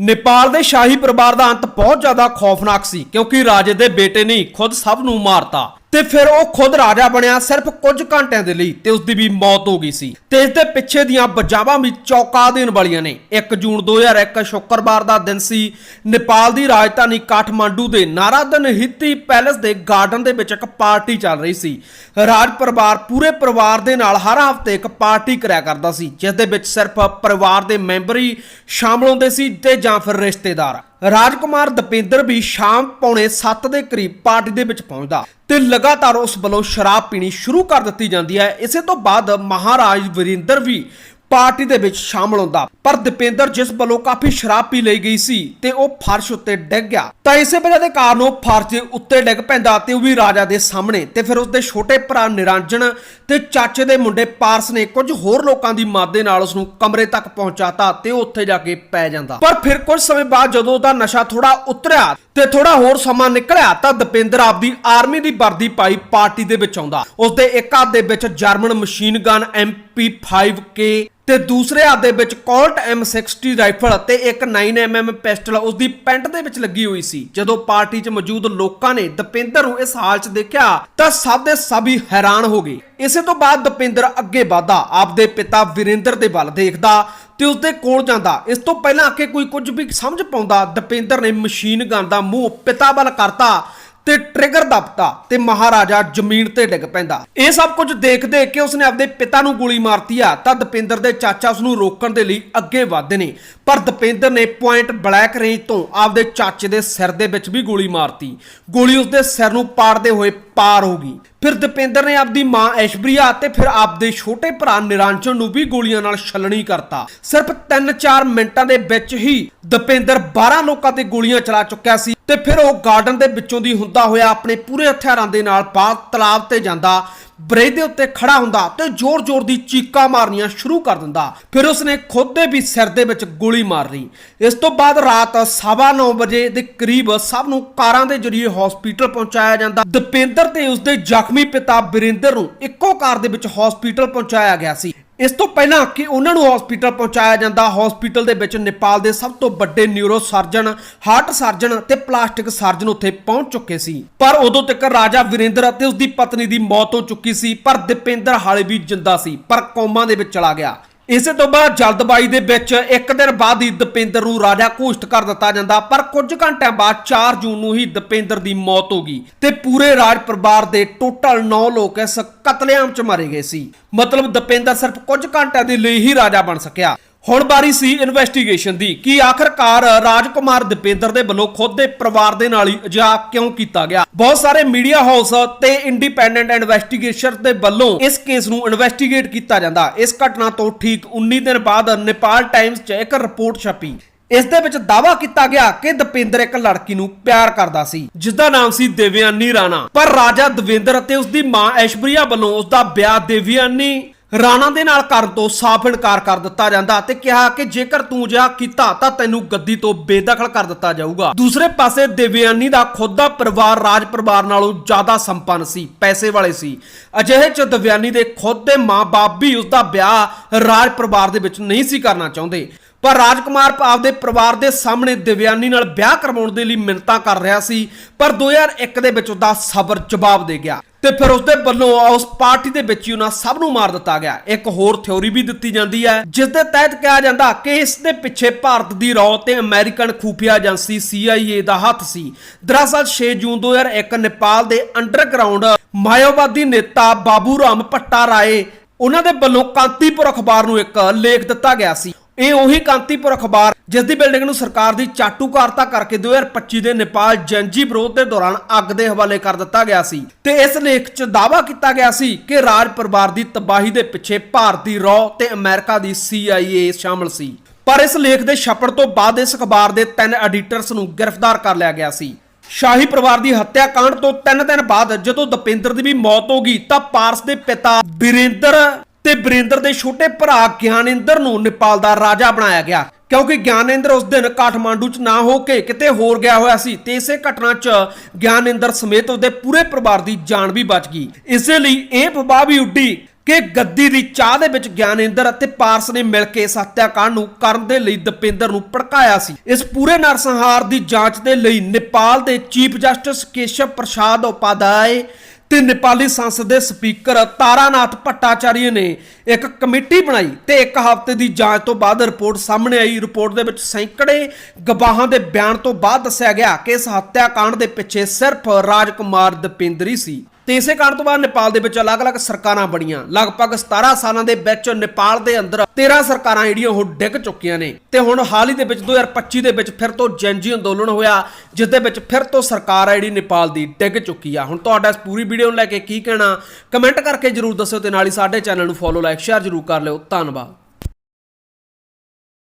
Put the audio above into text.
ਨੇਪਾਲ ਦੇ ਸ਼ਾਹੀ ਪਰਿਵਾਰ ਦਾ ਅੰਤ ਬਹੁਤ ਜ਼ਿਆਦਾ ਖੌਫਨਾਕ ਸੀ, ਕਿਉਂਕਿ ਰਾਜੇ ਦੇ ਬੇਟੇ ਨੇ ਖੁਦ ਸਭ ਨੂੰ ਮਾਰਤਾ। ਤੇ ਫਿਰ ਉਹ ਖੁਦ ਰਾਜਾ ਬਣਿਆ ਸਿਰਫ ਕੁਝ ਘੰਟਿਆਂ ਦੇ ਲਈ ਤੇ ਉਸ ਦੀ ਵੀ ਮੌਤ ਹੋ ਗਈ ਸੀ। ਤੇ ਇਸ ਦੇ ਪਿੱਛੇ ਦੀਆਂ ਬਜਾਵਾਂ ਵੀ ਚੌਕਾ ਦੇਣ ਵਾਲੀਆਂ ਨੇ। 1 ਜੂਨ 2001 ਸ਼ੁੱਕਰਵਾਰ ਦਾ ਦਿਨ ਸੀ। ਨੇਪਾਲ ਦੀ ਰਾਜਧਾਨੀ ਕਾਠਮਾਂਡੂ ਦੇ ਨਾਰਾਦਨ ਹਿੱਤੀ ਪੈਲੇਸ ਦੇ ਗਾਰਡਨ ਦੇ ਵਿੱਚ ਇੱਕ ਪਾਰਟੀ ਚੱਲ ਰਹੀ ਸੀ। ਰਾਜ ਪਰਿਵਾਰ ਪੂਰੇ ਪਰਿਵਾਰ ਦੇ ਨਾਲ ਹਰ ਹਫ਼ਤੇ ਇੱਕ ਪਾਰਟੀ ਕਰਿਆ ਕਰਦਾ ਸੀ, ਜਿਸ ਦੇ ਵਿੱਚ ਸਿਰਫ ਪਰਿਵਾਰ ਦੇ ਮੈਂਬਰ ਹੀ ਸ਼ਾਮਲ ਹੁੰਦੇ ਸੀ ਤੇ ਜਾਂ ਫਿਰ ਰਿਸ਼ਤੇਦਾਰ। ਰਾਜਕੁਮਾਰ ਦਪਿੰਦਰ ਵੀ ਸ਼ਾਮ ਪੌਣੇ 7 ਦੇ ਕਰੀਬ ਪਾਰਟੀ ਦੇ ਵਿੱਚ ਪਹੁੰਚਦਾ ਤੇ ਲਗਾਤਾਰ ਉਸ ਵੱਲੋਂ ਸ਼ਰਾਬ ਪੀਣੀ ਸ਼ੁਰੂ ਕਰ ਦਿੱਤੀ ਜਾਂਦੀ ਹੈ। ਇਸੇ ਤੋਂ ਬਾਅਦ ਮਹਾਰਾਜ ਵਰਿੰਦਰ ਵੀ ਪਾਰਟੀ ਦੇ ਵਿੱਚ ਸ਼ਾਮਲ ਹੁੰਦਾ। ਪਰ ਦਪਿੰਦਰ ਜਿਸ ਵੱਲੋਂ ਕਾਫੀ ਸ਼ਰਾਬ ਪੀ ਲਈ ਗਈ ਸੀ ਤੇ ਉਹ ਫਰਸ਼ ਉੱਤੇ ਡਿੱਗ ਗਿਆ। ਤਾਂ ਇਸੇ ਵਜ੍ਹਾ ਦੇ ਕਾਰਨ ਉਹ ਫਰਸ਼ ਦੇ ਉੱਤੇ ਡਿੱਗ ਪੈਂਦਾ ਤੇ ਉਹ ਵੀ ਰਾਜਾ ਦੇ ਸਾਹਮਣੇ ਤੇ ਫਿਰ ਉਸਦੇ ਛੋਟੇ ਭਰਾ ਨਿਰੰਜਨ ਤੇ ਚਾਚੇ ਦੇ ਮੁੰਡੇ ਪਾਰਸ ਨੇ ਕੁਝ ਹੋਰ ਲੋਕਾਂ ਦੀ ਮਦਦ ਦੇ ਨਾਲ ਉਸ ਨੂੰ ਕਮਰੇ ਤੱਕ ਪਹੁੰਚਾਤਾ ਤੇ ਉਹ ਉੱਥੇ ਜਾ ਕੇ ਪੈ ਜਾਂਦਾ। ਪਰ ਫਿਰ ਕੁਝ ਸਮੇਂ ਬਾਅਦ ਜਦੋਂ ਉਹਦਾ ਨਸ਼ਾ ਥੋੜਾ ਉਤਰਿਆ ਤੇ ਥੋੜਾ ਹੋਰ ਸਮਾਂ ਨਿਕਲਿਆ ਤਾਂ ਦਪਿੰਦਰ ਆਪਦੀ ਆਰਮੀ ਦੀ ਵਰਦੀ ਪਾਈ ਪਾਰਟੀ ਦੇ ਵਿੱਚ ਆਉਂਦਾ। ਉਸਦੇ ਇੱਕ ਹੱਥ ਦੇ ਵਿੱਚ German machine gun M MP5K ਤੇ ਦੂਸਰੇ ਹੱਥ ਦੇ ਵਿੱਚ ਕੋਲਟ M60 ਰਾਈਫਲ ਤੇ ਇੱਕ 9mm ਪਿਸਟਲ ਉਸ ਦੀ ਪੈਂਟ ਦੇ ਵਿੱਚ ਲੱਗੀ ਹੋਈ ਸੀ। ਜਦੋਂ ਪਾਰਟੀ 'ਚ ਮੌਜੂਦ ਲੋਕਾਂ ਨੇ ਦਪਿੰਦਰ ਨੂੰ ਇਸ ਹਾਲ 'ਚ ਦੇਖਿਆ ਤਾਂ ਸਭ ਦੇ ਸਭ ਹੀ ਹੈਰਾਨ ਹੋ ਗਏ। ਇਸੇ ਤੋਂ ਬਾਅਦ ਦਪਿੰਦਰ ਅੱਗੇ ਵਧਦਾ, ਆਪਦੇ ਪਿਤਾ ਵਿਰਿੰਦਰ ਦੇ ਵੱਲ ਦੇਖਦਾ ਤੇ ਉਸਦੇ ਕੋਲ ਜਾਂਦਾ। ਇਸ ਤੋਂ ਪਹਿਲਾਂ ਕਿ ਕੋਈ ਕੁਝ ਵੀ ਸਮਝ ਪਾਉਂਦਾ, ਦਪਿੰਦਰ ਨੇ ਮਸ਼ੀਨ ਗਨ ਦਾ ਮੂੰਹ ਪਿਤਾ ਵੱਲ ਕਰਤਾ ਤੇ ਟ੍ਰਿਗਰ ਦਬਤਾ ਤੇ ਮਹਾਰਾਜਾ ਜ਼ਮੀਨ ਤੇ ਡਿੱਗ ਪੈਂਦਾ। ਇਹ ਸਭ ਕੁਝ ਦੇਖ ਕੇ ਉਸਨੇ ਆਪਦੇ ਪਿਤਾ ਨੂੰ ਗੋਲੀ ਮਾਰਤੀ ਆ, ਤਾਂ ਦਪਿੰਦਰ ਦੇ ਚਾਚਾ ਉਸ ਨੂੰ ਰੋਕਣ ਦੇ ਲਈ ਅੱਗੇ ਵਧਦੇ ਨੇ। ਪਰ ਦਪਿੰਦਰ ਨੇ ਪੁਆਇੰਟ ਬਲੈਕ ਰੇਂਜ ਤੋਂ ਆਪਦੇ ਚਾਚੇ ਦੇ ਸਿਰ ਦੇ ਵਿੱਚ ਵੀ ਗੋਲੀ ਮਾਰਤੀ। ਗੋਲੀ ਉਸਦੇ ਸਿਰ ਨੂੰ ਪਾੜਦੇ ਹੋਏ ਪਾਰ ਹੋ ਗਈ। ਫਿਰ ਦਪਿੰਦਰ ਨੇ ਆਪਦੀ ਮਾਂ ਐਸ਼ਬਰੀਆ ਤੇ ਫਿਰ ਆਪਦੇ ਛੋਟੇ ਭਰਾ ਨਿਰੰਜਨ ਨੂੰ ਵੀ ਗੋਲੀਆਂ ਨਾਲ ਛਲਣੀ ਕਰਤਾ। ਸਿਰਫ 3-4 ਮਿੰਟਾਂ ਦੇ ਵਿੱਚ ਹੀ ਦਪਿੰਦਰ 12 ਲੋਕਾਂ ਤੇ ਗੋਲੀਆਂ ਚਲਾ ਚੁੱਕਿਆ ਸੀ ਤੇ ਫਿਰ ਉਹ ਗਾਰਡਨ ਦੇ ਵਿੱਚੋਂ ਦੀ ਹੁੰਦਾ ਹੋਇਆ ਆਪਣੇ ਪੂਰੇ ਹਥਿਆਰਾਂ ਦੇ ਨਾਲ ਬਾਹਰ ਤਲਾਬ ਤੇ ਜਾਂਦਾ ਬ੍ਰਿਜ ਦੇ ਉੱਤੇ ਖੜਾ ਹੁੰਦਾ ਤੇ ਜ਼ੋਰ-ਜ਼ੋਰ ਦੀ ਚੀਕਾਂ ਮਾਰਨੀਆਂ ਸ਼ੁਰੂ ਕਰ ਦਿੰਦਾ। ਫਿਰ ਉਸਨੇ ਖੁਦ ਦੇ ਵੀ ਸਿਰ ਦੇ ਵਿੱਚ ਗੋਲੀ ਮਾਰ ਲਈ। ਇਸ ਤੋਂ ਬਾਅਦ ਰਾਤ 9:30 ਵਜੇ ਦੇ ਕਰੀਬ ਸਭ ਨੂੰ ਕਾਰਾਂ ਦੇ ਜ਼ਰੀਏ ਹਸਪੀਟਲ ਪਹੁੰਚਾਇਆ ਜਾਂਦਾ। ਦਪਿੰਦਰ ਤੇ ਉਸਦੇ ਜ਼ਖਮੀ ਪਿਤਾ ਬਰਿੰਦਰ ਨੂੰ ਇੱਕੋ ਕਾਰ ਦੇ ਵਿੱਚ ਹਸਪੀਟਲ ਪਹੁੰਚਾਇਆ ਗਿਆ ਸੀ। ਇਸ ਤੋਂ ਪਹਿਲਾਂ ਕਿ ਉਹਨਾਂ ਨੂੰ ਹਸਪੀਟਲ ਪਹੁੰਚਾਇਆ ਜਾਂਦਾ ਹਸਪੀਟਲ ਦੇ ਵਿੱਚ ਨੇਪਾਲ ਦੇ ਸਭ ਤੋਂ ਵੱਡੇ ਨਿਊਰੋ ਸਰਜਨ ਹਾਰਟ ਸਰਜਨ ਤੇ ਪਲਾਸਟਿਕ ਸਰਜਨ ਉੱਥੇ ਪਹੁੰਚ ਚੁੱਕੇ ਸੀ। ਪਰ ਉਦੋਂ ਤੱਕ ਰਾਜਾ ਵਿਰੇਂਦਰ ਅਤੇ ਉਸ ਦੀ ਪਤਨੀ ਦੀ ਮੌਤ ਹੋ ਚੁੱਕੀ ਸੀ, ਪਰ ਦੀਪਿੰਦਰ ਹਾਲੇ ਵੀ ਜਿੰਦਾ ਸੀ, ਪਰ ਕੋਮਾ ਦੇ ਵਿੱਚ ਚਲਾ ਗਿਆ। ਇਸੇ ਤੋਂ ਬਾਅਦ ਜਲਦਬਾਜ਼ੀ ਦੇ ਵਿੱਚ ਇੱਕ ਦਿਨ ਬਾਅਦ ਹੀ ਦਪਿੰਦਰ ਨੂੰ ਰਾਜਾ ਘੋਸ਼ਿਤ ਕਰ ਦਿੱਤਾ ਜਾਂਦਾ, ਪਰ ਕੁਝ ਘੰਟਿਆਂ ਬਾਅਦ 4 ਜੂਨ ਨੂੰ ਹੀ ਦਪਿੰਦਰ ਦੀ ਮੌਤ ਹੋ ਗਈ ਤੇ ਪੂਰੇ ਰਾਜ ਪਰਿਵਾਰ ਦੇ ਟੋਟਲ 9 ਲੋਕ ਇਸ ਕਤਲੇਆਮ 'ਚ ਮਾਰੇ ਗਏ ਸੀ। ਮਤਲਬ ਦਪਿੰਦਰ ਸਿਰਫ ਕੁਝ ਘੰਟਿਆਂ ਦੇ ਲਈ ਹੀ ਰਾਜਾ ਬਣ ਸਕਿਆ। ਹੁਣ ਬਾਰੀ ਸੀ ਇਨਵੈਸਟੀਗੇਸ਼ਨ ਦੀ। ਕਿ ਆਖਰਕਾਰ ਰਾਜਕੁਮਾਰ ਦੀਪੇਂਦਰ ਦੇ ਵੱਲੋਂ ਖੁਦ ਦੇ ਪਰਿਵਾਰ ਦੇ ਨਾਲ ਹੀ ਅਜਿਹਾ ਕਿਉਂ ਕੀਤਾ ਗਿਆ? ਬਹੁਤ ਸਾਰੇ ਮੀਡੀਆ ਹਾਊਸ ਤੇ ਇੰਡੀਪੈਂਡੈਂਟ ਇਨਵੈਸਟੀਗੇਸ਼ਨ ਦੇ ਵੱਲੋਂ ਇਸ ਕੇਸ ਨੂੰ ਇਨਵੈਸਟੀਗੇਟ ਕੀਤਾ ਜਾਂਦਾ। ਇਸ ਘਟਨਾ ਤੋਂ ਠੀਕ 19 ਦਿਨ ਬਾਅਦ ਨੇਪਾਲ ਟਾਈਮਜ਼ 'ਚ ਇੱਕ ਰਿਪੋਰਟ ਛਪੀ। ਇਸ ਦੇ ਵਿੱਚ ਦਾਵਾ ਕੀਤਾ ਗਿਆ ਕਿ ਦਪਿੰਦਰ ਇੱਕ ਲੜਕੀ ਨੂੰ ਪਿਆਰ ਕਰਦਾ ਸੀ, ਜਿਸ ਦਾ ਨਾਮ ਸੀ ਦੇਵਿਆਨੀ ਰਾਣਾ। ਪਰ ਰਾਜਾ ਦਵਿੰਦਰ ਅਤੇ ਉਸ ਦੀ ਮਾਂ ਐਸ਼ਵਰੀਆ ਵੱਲੋਂ ਉਸ ਦਾ ਵਿਆਹ ਦੇਵਿਆਨੀ ਰਾਣਾ ਦੇ ਨਾਲ ਕਰਨ ਤੋਂ ਸਾਫ਼ ਇਨਕਾਰ ਕਰ ਦਿੱਤਾ ਜਾਂਦਾ ਤੇ ਕਿਹਾ ਕਿ ਜੇਕਰ ਤੂੰ ਜਿਹਾ ਕੀਤਾ ਤਾਂ ਤੈਨੂੰ ਗੱਦੀ ਤੋਂ ਬੇਦਖਲ ਕਰ ਦਿੱਤਾ ਜਾਊਗਾ। ਦੂਸਰੇ ਪਾਸੇ ਦੇਵਿਆਨੀ ਦਾ ਖੁਦ ਦਾ ਪਰਿਵਾਰ ਰਾਜ ਪਰਿਵਾਰ ਨਾਲੋਂ ਜ਼ਿਆਦਾ ਸੰਪੰਨ ਸੀ, ਪੈਸੇ ਵਾਲੇ ਸੀ। ਅਜਿਹੇ ਚ ਦੇਵਿਆਨੀ ਦੇ ਖੁਦ ਦੇ ਮਾਂ-ਬਾਪ ਵੀ ਉਸ ਦਾ ਵਿਆਹ ਰਾਜ ਪਰਿਵਾਰ ਦੇ ਵਿੱਚ ਨਹੀਂ ਸੀ ਕਰਨਾ ਚਾਹੁੰਦੇ। ਪਰ ਰਾਜਕੁਮਾਰ ਆਪਦੇ ਪਰਿਵਾਰ ਦੇ ਸਾਹਮਣੇ ਦਿਵਿਆਨੀ ਨਾਲ ਵਿਆਹ ਕਰਵਾਉਣ ਦੇ ਲਈ ਮਿੰਨਤਾਂ ਕਰ ਰਿਹਾ ਸੀ, ਪਰ 2001 ਦੇ ਵਿੱਚ ਉਹਦਾ ਸਬਰ ਜਵਾਬ ਦੇ ਗਿਆ। ਤੇ ਫਿਰ ਉਸਦੇ ਵੱਲੋਂ ਉਸ ਪਾਰਟੀ ਦੇ ਵਿੱਚ ਹੀ ਉਹਨਾਂ ਸਭ ਨੂੰ ਮਾਰ ਦਿੱਤਾ ਗਿਆ। ਇੱਕ ਹੋਰ ਥਿਉਰੀ ਵੀ ਦਿੱਤੀ ਜਾਂਦੀ ਹੈ ਜਿਸ ਦੇ ਤਹਿਤ ਕਿਹਾ ਜਾਂਦਾ ਕਿ ਇਸ ਦੇ ਪਿੱਛੇ ਭਾਰਤ ਦੀ ਰੌ ਤੇ ਅਮਰੀਕਨ ਖੂਫੀਆ ਏਜੰਸੀ CIA ਦਾ ਹੱਥ ਸੀ। ਦਰਅਸਲ 6 ਜੂਨ 2001 ਨੇਪਾਲ ਦੇ ਅੰਡਰਗਰਾਉਂਡ ਮਾਇਓਵਾਦੀ ਨੇਤਾ ਬਾਬੂ ਰਾਮ ਭੱਟਾ ਰਾਏ, ਉਹਨਾਂ ਦੇ ਵੱਲੋਂ ਕਾਂਤੀਪੁਰ ਅਖਬਾਰ ਨੂੰ ਇੱਕ ਲੇਖ ਦਿੱਤਾ ਗਿਆ ਸੀ। ਇਹ ਉਹੀ ਕਾਂਤੀਪੁਰ ਅਖਬਾਰ, ਜਿਸ ਦੀ ਬਿਲਡਿੰਗ ਨੂੰ ਸਰਕਾਰ ਦੀ ਚਾਟੂਕਾਰਤਾ ਕਰਕੇ 2025 ਦੇ ਨੇਪਾਲ ਜੰਜੀ ਵਿਰੋਧ ਦੇ ਦੌਰਾਨ ਅੱਗ ਦੇ ਹਵਾਲੇ ਕਰ ਦਿੱਤਾ ਗਿਆ ਸੀ। ਤੇ ਇਸ ਲੇਖ 'ਚ ਦਾਅਵਾ ਕੀਤਾ ਗਿਆ ਸੀ ਕਿ ਰਾਜ ਪਰਿਵਾਰ ਦੀ ਤਬਾਹੀ ਦੇ ਪਿੱਛੇ ਭਾਰਤੀ ਰੌ ਤੇ ਅਮਰੀਕਾ ਦੀ CIA ਸ਼ਾਮਲ ਸੀ। ਪਰ ਇਸ ਲੇਖ ਦੇ ਛਪਣ ਤੋਂ ਬਾਅਦ ਇਸ ਅਖਬਾਰ ਦੇ ਤਿੰਨ ਐਡੀਟਰਸ ਨੂੰ ਗ੍ਰਿਫਤਾਰ ਕਰ ਲਿਆ ਗਿਆ ਸੀ। ਸ਼ਾਹੀ ਪਰਿਵਾਰ ਦੀ ਹੱਤਿਆ ਕਾਂਡ ਤੋਂ 3 ਦਿਨ ਬਾਅਦ ਜਦੋਂ ਦਪਿੰਦਰ ਦੀ ਵੀ ਮੌਤ ਹੋ ਗਈ ਤਾਂ ਪਾਰਸ ਦੇ ਪਿਤਾ ਬੀਰੇਂਦਰ ਤੇ ਬਰਿੰਦਰ ਦੇ ਛੋਟੇ ਭਰਾ ਗਿਆਨਿੰਦਰ ਨੂੰ ਨੇਪਾਲ ਦਾ ਰਾਜਾ ਬਣਾਇਆ ਗਿਆ। ਕਿਉਂਕਿ ਗਿਆਨਿੰਦਰ ਉਸ ਦਿਨ ਕਾਠਮਾਂਡੂ 'ਚ ਨਾ ਹੋ ਕੇ ਕਿਤੇ ਹੋਰ ਗਿਆ ਹੋਇਆ ਸੀ, ਤੇ ਇਸੇ ਘਟਨਾ 'ਚ ਗਿਆਨਿੰਦਰ ਸਮੇਤ ਉਹਦੇ ਪੂਰੇ ਪਰਿਵਾਰ ਦੀ ਜਾਨ ਵੀ ਬਚ ਗਈ। ਇਸੇ ਲਈ ਇਹ ਫਬਾਹ ਵੀ ਉੱਡੀ ਕਿ ਗੱਦੀ ਦੀ ਚਾਹ ਦੇ ਵਿੱਚ ਗਿਆਨੇਂਦਰ ਅਤੇ ਪਾਰਸ ਨੇ ਮਿਲ ਕੇ ਇਸ ਨੂੰ ਕਰਨ ਦੇ ਲਈ ਦਪਿੰਦਰ ਨੂੰ ਭੜਕਾਇਆ ਸੀ। ਇਸ ਪੂਰੇ ਨਰਸੰਹਾਰ ਦੀ ਜਾਂਚ ਦੇ ਲਈ ਨੇਪਾਲ ਦੇ ਚੀਫ ਜਸਟਿਸ ਕੇਸ਼ਵ ਪ੍ਰਸਾਦ ਉਪਾਧਿਆਏ ਤੇ ਨੇਪਾਲੀ ਸੰਸਦ ਦੇ ਸਪੀਕਰ ਤਾਰਾਨਾਥ ਭੱਟਾਚਾਰੀਆ ਨੇ ਇੱਕ ਕਮੇਟੀ ਬਣਾਈ ਤੇ ਇੱਕ ਹਫ਼ਤੇ ਦੀ ਜਾਂਚ ਤੋਂ ਬਾਅਦ ਰਿਪੋਰਟ ਸਾਹਮਣੇ ਆਈ। ਰਿਪੋਰਟ ਦੇ ਵਿੱਚ ਸੈਂਕੜੇ ਗਵਾਹਾਂ ਦੇ ਬਿਆਨ ਤੋਂ ਬਾਅਦ ਦੱਸਿਆ ਗਿਆ ਕਿ ਇਸ ਹੱਤਿਆਕਾਂਡ ਦੇ ਪਿੱਛੇ ਸਿਰਫ ਰਾਜਕੁਮਾਰ ਦਪਿੰਦਰੀ ਸੀ। ਤੇ ਇਸੇ ਕਾਰਨ ਤੋਂ ਬਾਅਦ ਨੇਪਾਲ ਦੇ ਵਿੱਚ ਅਲੱਗ-ਅਲੱਗ ਸਰਕਾਰਾਂ ਬਣੀਆਂ। ਲਗਭਗ 17 ਸਾਲਾਂ ਦੇ ਵਿੱਚ ਨੇਪਾਲ ਦੇ ਅੰਦਰ 13 ਸਰਕਾਰਾਂ ਜਿਹੜੀਆਂ ਉਹ ਡਿੱਗ ਚੁੱਕੀਆਂ ਨੇ। ਤੇ ਹੁਣ ਹਾਲ ਹੀ ਦੇ ਵਿੱਚ 2025 ਦੇ ਵਿੱਚ ਫਿਰ ਤੋਂ ਜਨਜੀ ਅੰਦੋਲਨ ਹੋਇਆ, ਜਿਸ ਦੇ ਵਿੱਚ ਫਿਰ ਤੋਂ ਸਰਕਾਰ ਆ ਜਿਹੜੀ ਨੇਪਾਲ ਦੀ ਡਿੱਗ ਚੁੱਕੀ ਆ। ਹੁਣ ਤੁਹਾਡਾ ਇਸ ਪੂਰੀ ਵੀਡੀਓ ਨੂੰ ਲੈ ਕੇ ਕੀ ਕਹਿਣਾ, ਕਮੈਂਟ ਕਰਕੇ ਜਰੂਰ ਦੱਸਿਓ ਤੇ ਨਾਲ ਹੀ ਸਾਡੇ ਚੈਨਲ ਨੂੰ ਫੋਲੋ, ਲਾਈਕ, ਸ਼ੇਅਰ ਜਰੂਰ ਕਰ ਲਿਓ। ਧੰਨਵਾਦ।